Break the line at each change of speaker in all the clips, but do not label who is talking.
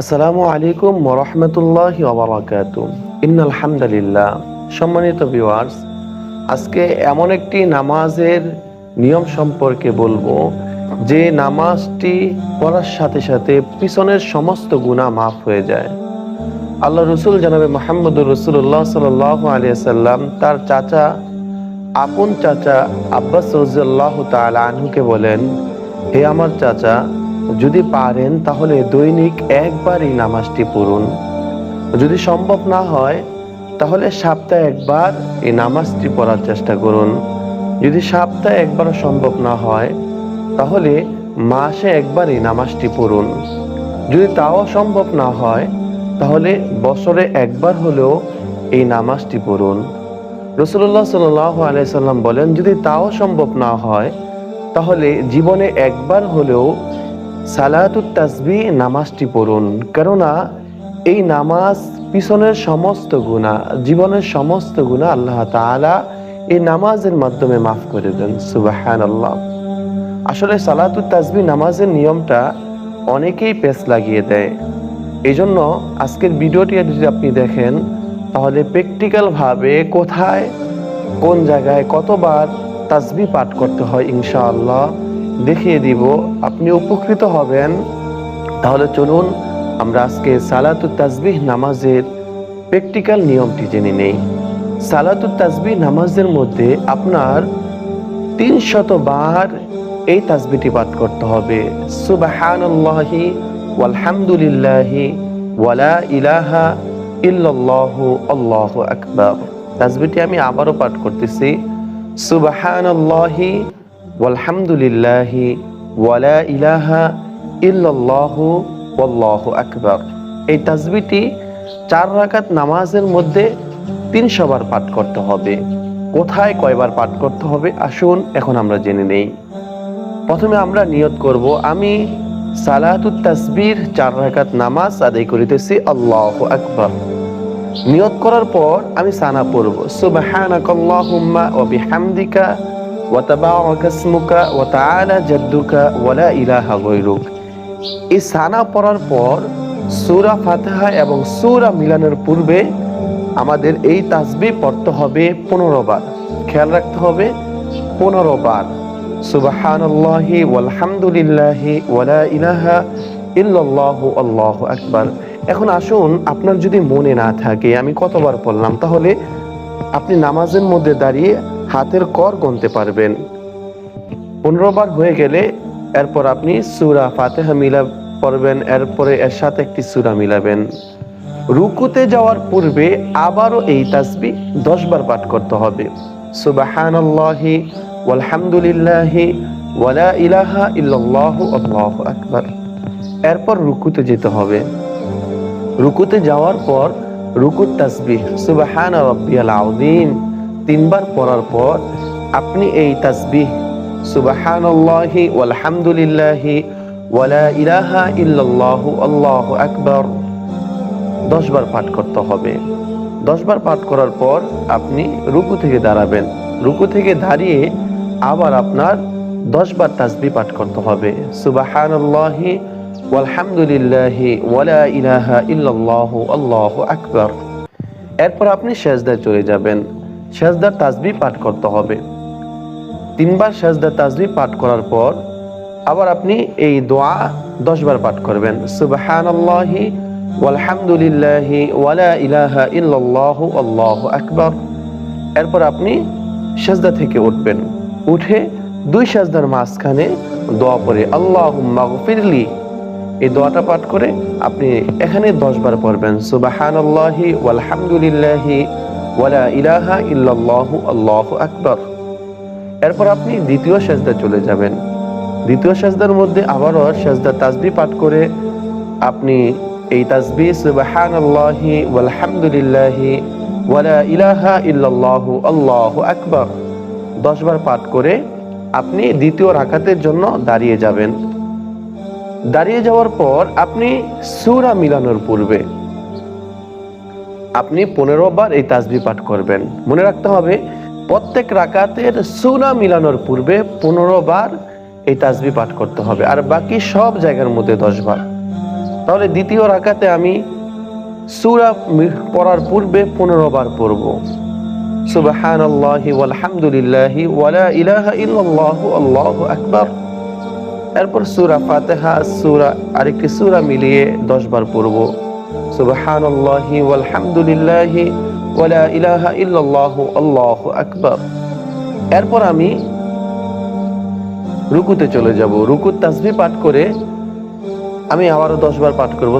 আসসালামু আলাইকুম ওরহমতুল্লাহ ওবরাকাত ইন্নাল হামদুলিল্লাহ সম্মানিত ভিউয়ার্স, আজকে এমন একটি নামাজের নিয়ম সম্পর্কে বলব। যে নামাজটি পড়ার সাথে সাথে পিছনের সমস্ত গুনাহ মাফ হয়ে যায়। আল্লাহ রসুল জানাবে মোহাম্মদুর রসুল্লাহ সাল আলিয়া সাল্লাম তার চাচা, আপন চাচা আব্বাস রজিয়াল্লাহ তাআলা আনহুকে বলেন, হে আমার চাচা যদি পারেন, তাহলে দৈনিক একবার এই নামাজটি পড়ুন। যদি সম্ভব না হয়, তাহলে সপ্তাহে একবার এই নামাজটি পড়ার চেষ্টা করুন। যদি সপ্তাহে একবারও সম্ভব না হয়, তাহলে মাসে একবার এই নামাজটি পড়ুন। যদি তাও সম্ভব না হয়, তাহলে বছরে একবার হলেও এই নামাজটি পড়ুন। রসুল্লাহ সাল আলাইসাল্লাম বলেন, যদি তাও সম্ভব না হয়, তাহলে জীবনে একবার হলেও সালাতুত তাসবি নামাজটি পড়ুন, কেননা এই নামাজ পিছনের সমস্ত গুণা জীবনের সমস্ত গুণা আল্লাহ তাআলা এই নামাজের মাধ্যমে মাফ করে দেন সুবাহান আল্লাহ আসলে সালাতুত তাসবি নামাজের নিয়মটা অনেকেই পেস লাগিয়ে দেয়। এই জন্য আজকের ভিডিওটি যদি আপনি দেখেন, তাহলে প্র্যাকটিক্যালভাবে কোথায়, কোন জায়গায় কতবার তাসবি পাঠ করতে হয় ইনশাআল্লাহ। দেখিয়ে দিব, আপনি উপকৃত হবেন। তাহলে চলুন, আমরা আজকে সালাতুত তাসবিহ নামাজের প্র্যাকটিক্যাল নিয়মটি জেনে নেই। সালাতুত তাসবিহ নামাজের মধ্যে আপনার তিন বার এই তাজবিটি পাঠ করতে হবে। সুবহানাল্লাহি ওয়ালহামদুলিল্লাহি ওয়ালা ইলাহা ইল্লাল্লাহু আল্লাহু আকবার। তাসবিটি আমি আবারও পাঠ করতেছি। সুবহানাল্লাহি ওয়ালহামদুলিল্লাহি ওয়ালা ইলাহা ইল্লাল্লাহু আল্লাহু আকবার। এই তাসবিটি চার রাকাত নামাজের মধ্যে তিনশো বার পাঠ করতে হবে। কোথায় কয়বার পাঠ করতে হবে? আসুন, এখন আমরা জেনে নেই। প্রথমে আমরা নিয়ত করব, আমি সালাতুত তাসবির চার রাকাত নামাজ আদায় করিতেছি, আল্লাহ আকবার। নিয়ত করার পর আমি সানা পড়ব, সুবহানাকাল্লাহুম্মা ওয়া বিহামদিকা ওয়া তাবারাকা ইসমুকা ওয়া জাদ্দুকা ওয়া লা ইলাহা এই সানা পড়ার পর সূরা ফাতিহা এবং সূরা মিলানের পূর্বে আমাদের এই তাসবিহ পড়তে হবে পনেরো বার। খেয়াল রাখতে হবে, পনেরো বার। সুবহানাল্লাহি ওয়ালহামদুলিল্লাহি ওয়ালা ইলাহা ইল্লাল্লাহু আল্লাহু আকবার। এখন আসুন, আপনার যদি মনে না থাকে, আমি কতবার পড়লাম, তাহলে আপনি নামাজের মধ্যে দাঁড়িয়ে হাতের কর গুনতে পারবেন। পনেরো বার হয়ে গেলে এরপর আপনি সুরা ফাতেহা মিলা পড়বেন, এরপরে এর সাথে একটি সুরা মিলাবেন। রুকুতে যাওয়ার পূর্বে আবারও এই তাসবি দশ বার পাঠ করতে হবে। সুবাহানাল্লাহি ওয়ালহামদুলিল্লাহি ওয়ালা ইলাহা ইল্লাল্লাহু, আল্লাহু আকবার। এরপর রুকুতে যেতে হবে। রুকুতে যাওয়ার পর রুকুত তাসবিহ সুবাহান রাব্বিয়াল আযীম। তিনবার পড়ার পর আপনি এই তাসবিহ, সুবাহানাল্লাহি ওয়ালহামদুলিল্লাহি ওয়ালা ইলাহা ইল্লাল্লাহু, আল্লাহু আকবার। দশ বার পাঠ করতে হবে। দশ বার পাঠ করার পর আপনি রুকু থেকে দাঁড়াবেন। রুকু থেকে দাঁড়িয়ে আবার আপনার দশ বার তাসবি পাঠ করতে হবে। সুবাহানাল্লাহি ওয়ালহামদুলিল্লাহি ওয়ালা ইলাহা ইল্লাল্লাহু, আল্লাহু আকবার। এরপর আপনি সেজদায় চলে যাবেন। সেজদার তাজবি পাঠ করতে হবে। তিনবার সেজদার তাজবি পাঠ করার পর আবার আপনি এই দোয়া দশ বার পাঠ করবেন। সুবাহানাল্লাহি ওয়ালহামদুলিল্লাহি ওয়ালা ইলাহা ইল্লাল্লাহু আল্লাহু আকবার। এরপর আপনি সেজদা থেকে উঠবেন। উঠে দুই সেজদার মাঝখানে দোয়া পড়ে, আল্লাহুম্মা গফিরলি। এই দোয়াটা পাঠ করে আপনি এখানে দশ বার পড়বেন। সুবাহানাল্লাহি ওয়ালহামদুলিল্লাহি আকবার। এরপর আপনি দ্বিতীয় সেজদা চলে যাবেন। দ্বিতীয় সেজদার মধ্যে আবারও সেজদা তাজবি পাঠ করে আপনি এই তাসবি সুবহানাল্লাহি ওয়ালহামদুলিল্লাহি ওয়ালা আকবার দশ বার পাঠ করে আপনি দ্বিতীয় রাকাতের জন্য দাঁড়িয়ে যাবেন। দাঁড়িয়ে যাওয়ার পর আপনি সুরা মিলানোর পূর্বে আপনি পনেরো বার এই তাসবি পাঠ করবেন। মনে রাখতে হবে, প্রত্যেক রাকাতের সূরা মিলানোর পূর্বে পনেরো বার এই তাসবি পাঠ করতে হবে, আর বাকি সব জায়গার মধ্যে দশ বার। তাহলে দ্বিতীয় রাকাতে আমি সুরা পড়ার পূর্বে পনেরো বার পড়ব। সুবহানাল্লাহি ওয়ালহামদুলিল্লাহি ওয়ালা ইলাহা ইল্লাল্লাহু, আল্লাহু আকবার। এরপর সুরা ফাতেহা, সুরা আরেকটি সুরা মিলিয়ে দশ বার পড়ব। সুবহানাল্লাহি ওয়ালহামদুলিল্লাহি ওয়ালা ইলাহা ইল্লাল্লাহু আল্লাহু আকবার। এরপর আমি রুকুতে চলে যাব। রুকুর তাসবিহ পাঠ করে আমি আবারও দশ বার পাঠ করব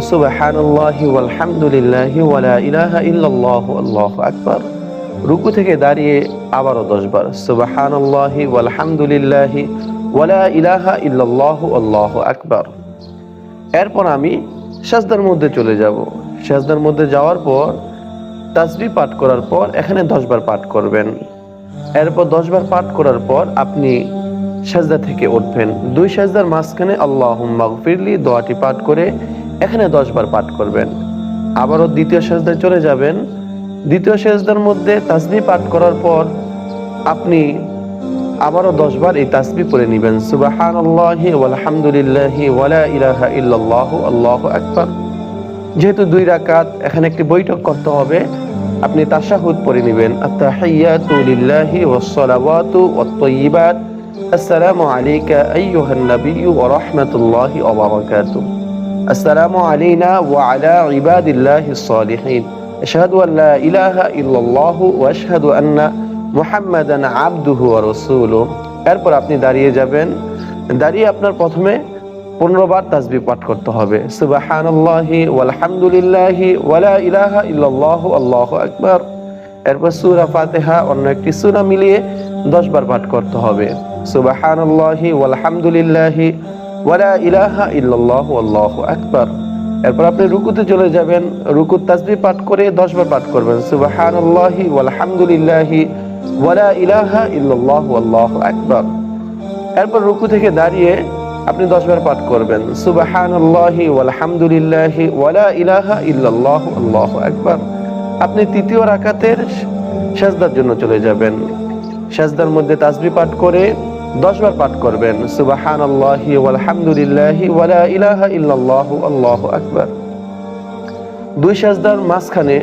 আল্লাহু আকবার। রুকু থেকে দাঁড়িয়ে আবারও দশ বার ওয়ালহামদুলিল্লাহি ওয়ালা ইলাহা আল্লাহু আকবার। এরপর আমি সাজদার মধ্যে চলে যাব। সাজদার মধ্যে যাওয়ার পর, তাসবিহ পাঠ করার পর এখানে দশ বার পাঠ করবেন। এরপর দশ বার পাঠ করার পর আপনি সাজদা থেকে উঠবেন। দুই সাজদার মাঝখানে আল্লাহ ফিরলি দোয়াটি পাঠ করে এখানে দশ বার পাঠ করবেন। আবারও দ্বিতীয় সাজদায় চলে যাবেন। দ্বিতীয় সেজদার মধ্যে তাসবি পাঠ করার পর আপনি আবারও দশ বার এই তাসবি পড়ে নেবেন। সুবাহান আল্লাহি আলহামদুলিল্লাহি ওয়ালা ইলাহা ইল্লাল্লাহু আল্লাহু আকবার। যেহেতু দুই রাকাত, এখানে একটি বৈঠক করতে হবে। আপনি তাশাহুদ পড়ে নেবেন। আত্তাহিয়াতু লিল্লাহি ওয়াস সালাওয়াতু ওয়াত তাইয়্যিবাত আসসালামু আলাইকা আইয়ুহান নাবিয়্যু ওয়া রাহমাতুল্লাহি ওয়া বারাকাতুহু। আসসালামু আলাইনা ওয়া আলা ইবাদিল্লাহিস সালিহিন আশহাদু আন লা ইলাহা ইল্লাল্লাহু ওয়া আশহাদু আন্না মুহাম্মাদান আবদুহু ওয়া রাসূলুহু। এরপর আপনি দাঁড়িয়ে যাবেন। দাঁড়িয়ে আপনার প্রথমে পনেরো বার তাসবি পাঠ করতে হবে। আকবার। এরপর সূরা ফাতিহা অন্য একটি সূরা মিলিয়ে দশ বার পাঠ করতে হবে। আকবার। এরপর আপনি রুকুতে চলে যাবেন, রুকুর তাসবি পাঠ করে দশ বার পাঠ করবেন। সুবাহানাল্লাহি ওয়ালহামদুলিল্লাহি আকবার। এরপর রুকু থেকে দাঁড়িয়ে আপনি দশ বার পাঠ করবেন। সুবাহানাল্লাহি ওয়ালহামদুলিল্লাহি ওয়ালা ইলাহা ইল্লাল্লাহু, আল্লাহু আকবার। আপনি তৃতীয় রাকাতের সাজদার জন্য চলে যাবেন। সাজদার মধ্যে তাসবি পাঠ করে দশ বার পাঠ করবেন। সুবাহানাল্লাহি ওয়ালা ইলাহা দুই সাজদার মাঝখানে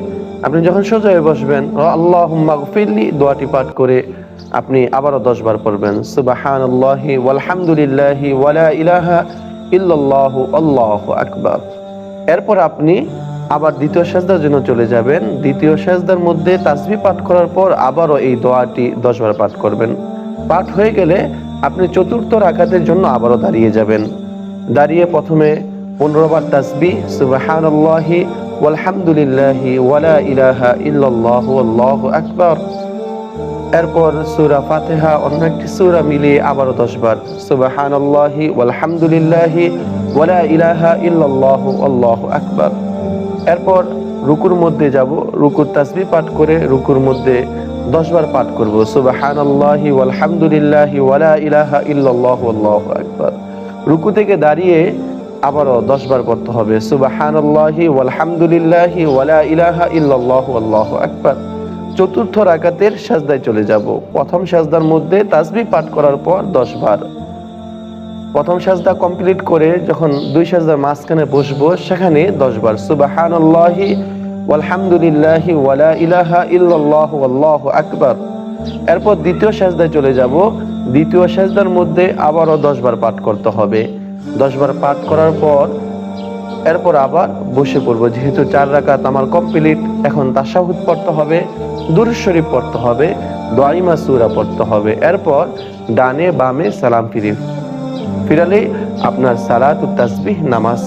আপনি যখন সোজা হয়ে বসবেন আল্লাহ মাগফিরলি দোয়াটি পাঠ করে আপনি আবারও দশ বার পড়বেন সুবাহান আল্লাহি ওয়ালা ইলাহা আল্লাহু আকবার। এরপর আপনি আবার দ্বিতীয় সাজদার জন্য চলে যাবেন। দ্বিতীয় সাজদার মধ্যে তাসবি পাঠ করার পর আবারও এই দোয়াটি দশ বার পাঠ করবেন। পাঠ হয়ে গেলে আপনি চতুর্থ রাকাতের জন্য আবারও দাঁড়িয়ে যাবেন। দাঁড়িয়ে প্রথমে পনেরো বার তাসবি সুবাহান আল্লাহি ওয়ালা ইলাহা ইল্লাল্লাহু, আল্লাহু আকবার। এরপর সুরা ফাতেহা, অন্য একটি সুরা মিলিয়ে আবারও দশ বার সুবহানাল্লাহি ওয়ালহামদুলিল্লাহি ওয়ালা ইলাহা ইল্লাল্লাহু, আল্লাহু আকবার। এরপর রুকুর মধ্যে যাব, রুকুর তাসবি পাঠ করে রুকুর মধ্যে দশ বার পাঠ করব। সুবহানাল্লাহি ওয়ালহামদুলিল্লাহি ওয়ালা ইলাহা ইল্লাল্লাহু, আল্লাহু আকবার। রুকু থেকে দাঁড়িয়ে আবারও দশ বার পড়তে হবে। সুবহানাল্লাহি ওয়ালহামদুলিল্লাহি ওয়ালা ইলাহা ইল্লাল্লাহু, আল্লাহু আকবার। চতুর্থ রাকাতের সাজদায় চলে যাব। প্রথম সাজদার মধ্যে তাসবিহ পাঠ করার পর দশ বার। প্রথম সাজদা কমপ্লিট করে যখন দুই সাজদার মাঝখানে বসবো, সেখানে দশ বার ওয়ালহামদুলিল্লাহি ওয়ালা ইলাহা আকবার। এরপর দ্বিতীয় সাজদায় চলে যাব। দ্বিতীয় সাজদার মধ্যে আবারও দশ বার পাঠ করতে হবে। দশ বার পাঠ করার পর এরপর আবার বসে পড়ব। যেহেতু চার রাকাত আমার কমপ্লিট, এখন তাসাহুদ পড়তে হবে। দুরুদ শরীফ পড়তে হবে, দোয়াইমা সুরা পড়তে হবে। এরপর ডানে বামে সালাম ফিরে ফিরালে আপনার সালাত তাসবিহ নামাজ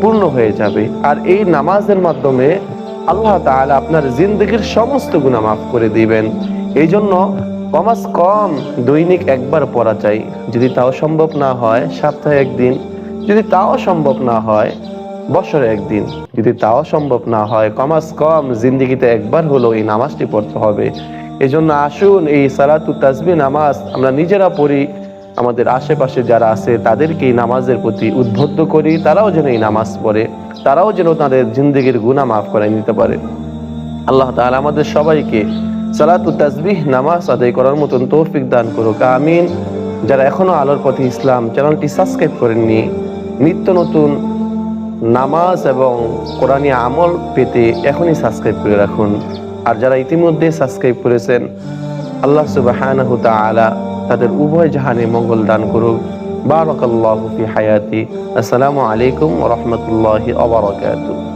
পূর্ণ হয়ে যাবে। আর এই নামাজের মাধ্যমে আল্লাহ তাআলা আপনার জিন্দগির সমস্ত গুনাহ মাফ করে দিবেন। এই জন্য কমাস কম দৈনিক একবার পড়া চাই। যদি তাও সম্ভব না হয়, সপ্তাহে একদিন। যদি তাও সম্ভব না হয় বছরে একদিন। যদি তাও সম্ভব না হয়, কমাস কম, জিন্দিগিতে একবার হলো এই নামাজটি পড়তে হবে। এই জন্য আসুন, এই সালাতু তাসবি নামাজ আমরা নিজেরা পড়ি। আমাদের আশেপাশে যারা আছে তাদেরকে এই নামাজের প্রতি উদ্বুদ্ধ করি। তারাও যেন এই নামাজ পড়ে। তারাও যেন তাদের জিন্দগির গুণা মাফ করে নিতে পারে। আল্লাহ তাআলা আমাদের সবাইকে সালাতু তাসবিহ নামাজ আদায় করার মতন তৌফিক দান করুক। আমিন। যারা এখনও আলোর পথে ইসলাম চ্যানেলটি সাবস্ক্রাইব করেননি, নিত্য নতুন নামাজ এবং কোরআনী আমল পেতে এখনই সাবস্ক্রাইব করে রাখুন। আর যারা ইতিমধ্যে সাবস্ক্রাইব করেছেন, আল্লাহ তাআলা তাদের উভয় জাহানে মঙ্গল দান করুক। বারকাল্লাহ হায়াতি। আসসালামু আলাইকুম রহমতুল্লাহ রাহমাতুল্লাহি ওয়া বারাকাতুহু।